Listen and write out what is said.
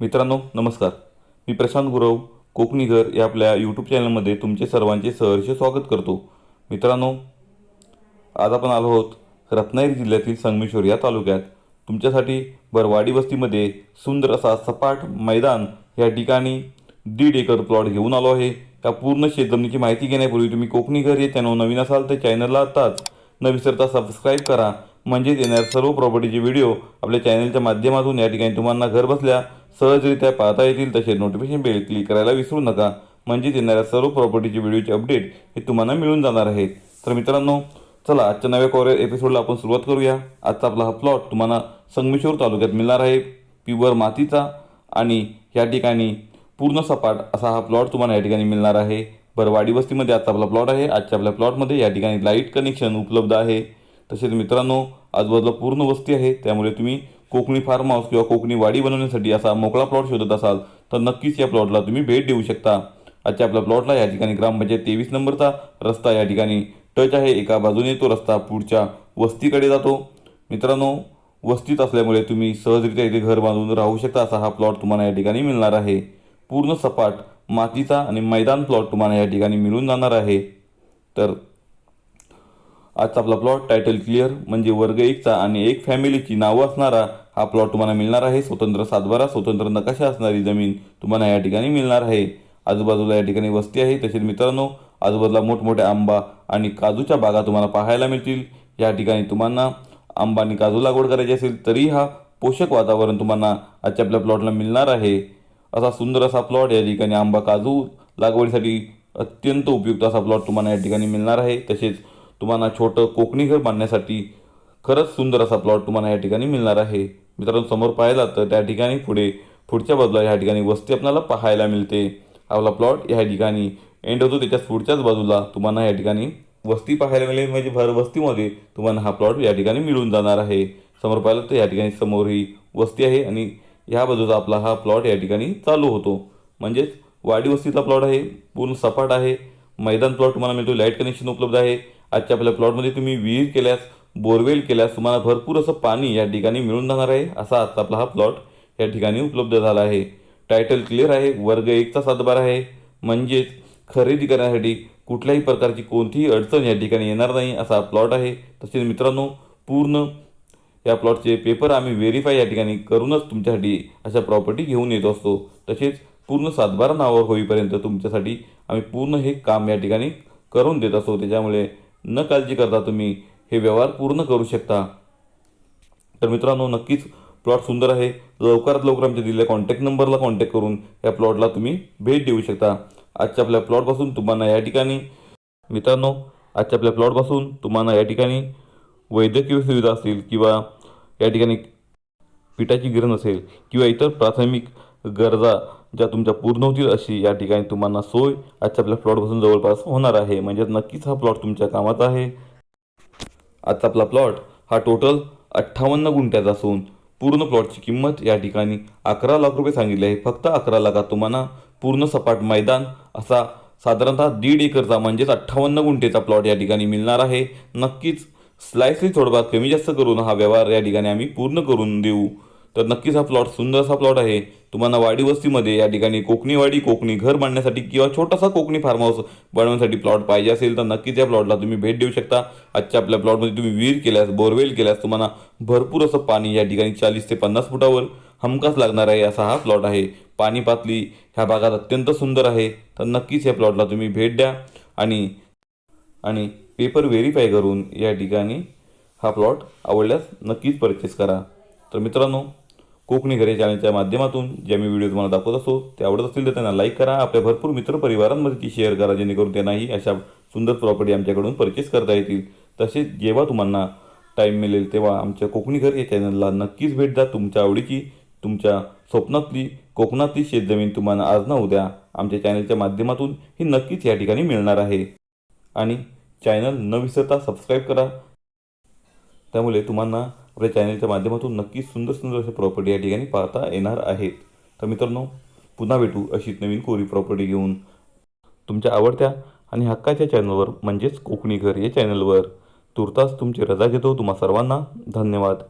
मित्रांनो नमस्कार. मी प्रशांत गुरव कोकणी घर या आपल्या यूट्यूब चॅनलमध्ये तुमचे सर्वांचे सहर्ष स्वागत करतो. मित्रांनो आज आपण आलो आहोत रत्नागिरी जिल्ह्यातील संगमेश्वर या तालुक्यात. तुमच्यासाठी बरवाडी वस्तीमध्ये सुंदर असा सपाट मैदान या ठिकाणी दीड एकर प्लॉट घेऊन आलो आहे. त्या पूर्ण शेतजमिनीची माहिती घेण्यापूर्वी तुम्ही कोकणी घर चॅनल नवीन असाल तर चॅनलला आत्ताच न विसरता सबस्क्राईब करा. म्हणजेच येणाऱ्या सर्व प्रॉपर्टीचे व्हिडिओ आपल्या चॅनलच्या माध्यमातून या ठिकाणी तुम्हाला घर बसल्या सहजरित्या पाहता येतील तसे नोटिफिकेशन बेल क्लिक करायला विसरू नका. म्हणजेच येणाऱ्या सर्व प्रॉपर्टीचे व्हिडिओचे अपडेट हे तुम्हाला मिळून जाणार आहेत. तर मित्रांनो चला आजच्या नव्या कॉरियर एपिसोडला आपण सुरुवात करूया. आजचा आपला हा प्लॉट तुम्हाला संगमेश्वर तालुक्यात मिळणार आहे. प्युअर मातीचा आणि या ठिकाणी पूर्ण सपाट असा हा प्लॉट तुम्हाला या ठिकाणी मिळणार आहे. बरवाडी वस्तीमध्ये आजचा आपला प्लॉट आहे. आजच्या आपल्या प्लॉटमध्ये या ठिकाणी लाइट कनेक्शन उपलब्ध आहे. तसेच मित्रांनो आजूबाजूला पूर्ण वस्ती आहे. त्यामुळे तुम्ही कोकणी फार्म हाऊस किंवा कोकणी वाडी बनवण्यासाठी असा मोकळा प्लॉट शोधत असाल तर नक्कीच या प्लॉटला तुम्ही भेट देऊ शकता. आजच्या आपल्या प्लॉटला या ठिकाणी ग्रामपंचायत तेवीस नंबरचा रस्ता या ठिकाणी टच आहे. एका बाजूने तो रस्ता पुढच्या वस्तीकडे जातो. मित्रांनो वस्तीत असल्यामुळे तुम्ही सहजरित्या इथे घर बांधून राहू शकता असा हा प्लॉट तुम्हाला या ठिकाणी मिळणार आहे. पूर्ण सपाट मातीचा आणि मैदान प्लॉट तुम्हाला या ठिकाणी मिळून जाणार आहे. तर आजचा आपला प्लॉट टायटल क्लिअर म्हणजे वर्ग एकचा आणि एक फॅमिलीची नावं असणारा हा प्लॉट तुम्हाला मिळणार आहे. स्वतंत्र सातबारा स्वतंत्र नकाशा असणारी जमीन तुम्हाला या ठिकाणी मिळणार आहे. आजूबाजूला या ठिकाणी वस्ती आहे. तसेच मित्रांनो आजूबाजूला मोठमोठ्या आंबा आणि काजूच्या बागा तुम्हाला पाहायला मिळतील. या ठिकाणी तुम्हाला आंबा आणि काजू लागवड करायची असेल तरी हा पोषक वातावरण तुम्हाला आजच्या आपल्या प्लॉटला मिळणार आहे. असा सुंदर असा प्लॉट या ठिकाणी आंबा काजू लागवडीसाठी अत्यंत उपयुक्त असा प्लॉट तुम्हाला या ठिकाणी मिळणार आहे. तसेच तुम्हाला छोटं कोकणी घर बांधण्यासाठी खरंच सुंदर असा प्लॉट तुम्हाला या ठिकाणी मिळणार आहे. मित्रांनो समोर पाहिला तर त्या ठिकाणी पुढे पुढच्या बाजूला ह्या ठिकाणी वस्ती आपल्याला पाहायला मिळते. आपला प्लॉट या ठिकाणी एंड होतो. त्याच्या पुढच्याच बाजूला तुम्हाला या ठिकाणी वस्ती पाहायला मिळेल. म्हणजे भर वस्तीमध्ये तुम्हाला हा प्लॉट या ठिकाणी मिळून जाणार आहे. समोर पाहिलं तर या ठिकाणी समोर ही वस्ती आहे आणि ह्या बाजूचा आपला हा प्लॉट या ठिकाणी चालू होतो. म्हणजेच वाडी वस्तीचा प्लॉट आहे पूर्ण सपाट आहे. मैदान प्लॉट तुम्हाला मिळतो. लाइट कनेक्शन उपलब्ध आहे. आजच्या आपल्या प्लॉटमध्ये तुम्ही विहीर केल्यास बोरवेल केल्यास तुम्हाला भरपूर असं पाणी या ठिकाणी मिळून जाणार आहे. असा आजचा आपला हा प्लॉट या ठिकाणी उपलब्ध झाला आहे. टायटल क्लिअर आहे. वर्ग एकचा सातबार आहे. म्हणजेच खरेदी करण्यासाठी कुठल्याही प्रकारची कोणतीही अडचण या ठिकाणी येणार नाही असा प्लॉट आहे. तसेच मित्रांनो पूर्ण या प्लॉटचे पेपर आम्ही व्हेरीफाय या ठिकाणी करूनच तुमच्यासाठी अशा प्रॉपर्टी घेऊन येत असतो. तसेच पूर्ण सातबारा नावावर होईपर्यंत तुमच्यासाठी आम्ही पूर्ण हे काम या ठिकाणी करून देत असतो. त्याच्यामुळे न काळजी करता तुम्ही हे व्यवहार पूर्ण करू शकता. तर मित्रांनो नक्कीच प्लॉट सुंदर आहे. लवकरात लवकर आमच्या दिलेल्या कॉन्टॅक्ट नंबरला कॉन्टॅक्ट करून या प्लॉटला तुम्ही भेट देऊ शकता. आजच्या आपल्या प्लॉटपासून तुम्हाला या ठिकाणी मित्रांनो आजच्या आपल्या प्लॉटपासून तुम्हाला या ठिकाणी वैद्यकीय सुविधा असतील किंवा या ठिकाणी पिठाची गिरण असेल किंवा इतर प्राथमिक गरजा ज्या तुमच्या पूर्ण होतील अशी या ठिकाणी तुम्हाला सोय आजच्या आपल्या प्लॉटपासून जवळपास होणार आहे. म्हणजेच नक्कीच हा प्लॉट तुमच्या कामाचा आहे. आजचा आपला प्लॉट हा टोटल अठ्ठावन्न गुंठ्याचा असून पूर्ण प्लॉटची किंमत या ठिकाणी अकरा लाख रुपये सांगितली आहे. फक्त अकरा लाखात तुम्हाला पूर्ण सपाट मैदान असा साधारणतः दीड एकरचा म्हणजेच अठ्ठावन्न गुंठेचा प्लॉट या ठिकाणी मिळणार आहे. नक्कीच स्लाइसली थोडंफार कमी जास्त करून हा व्यवहार या ठिकाणी आम्ही पूर्ण करून देऊ. तर नक्कीच हा प्लॉट सुंदर असा प्लॉट आहे. तुम्हाला वाडी वस्तीमध्ये या ठिकाणी कोकणी वाडी कोकणी घर बांधण्यासाठी किंवा छोटासा कोकणी फार्म हाऊस बनवण्यासाठी प्लॉट पाहिजे असेल तर नक्कीच या प्लॉटला तुम्ही भेट देऊ शकता. आजच्या आपल्या प्लॉटमध्ये तुम्ही विहीर केल्यास बोरवेल केल्यास तुम्हाला भरपूर असं पाणी या ठिकाणी चाळीस ते पन्नास फुटावर हमखास लागणार आहे असा हा प्लॉट आहे. पाणी पातळी ह्या भागात अत्यंत सुंदर आहे. तर नक्कीच या प्लॉटला तुम्ही भेट द्या आणि आणि पेपर व्हेरीफाय करून या ठिकाणी हा प्लॉट आवडल्यास नक्कीच परचेस करा. तर मित्रांनो कोकणी घरे चॅनलच्या माध्यमातून जे मी व्हिडिओ तुम्हाला दाखवत असतो ते आवडत असतील तर त्यांना लाईक करा. आपल्या भरपूर मित्र परिवारांमध्ये ती शेअर करा जेणेकरून त्यांनाही अशा सुंदर प्रॉपर्टी आमच्याकडून परचेस करता येतील. तसेच जेव्हा तुम्हाला टाईम मिळेल तेव्हा आमच्या कोकणी घर या चॅनलला नक्कीच भेट द्या. तुमच्या आवडीची तुमच्या स्वप्नातली कोकणातली शेतजमीन तुम्हाला आज ना उद्या आमच्या चॅनलच्या माध्यमातून ही नक्कीच या ठिकाणी मिळणार आहे. आणि चॅनल न विसरता सबस्क्राईब करा. त्यामुळे तुम्हाला आपल्या चॅनलच्या माध्यमातून नक्कीच सुंदर सुंदर अशा प्रॉपर्टी या ठिकाणी पाहता येणार आहेत. तर मित्रांनो पुन्हा भेटू अशीच नवीन कोरी प्रॉपर्टी घेऊन. तुमच्या आवडत्या आणि हक्काच्या चॅनलवर म्हणजेच कोकणी घर या चॅनलवर तुर्तास तुमची रजा घेतो. तुम्हा सर्वांना धन्यवाद.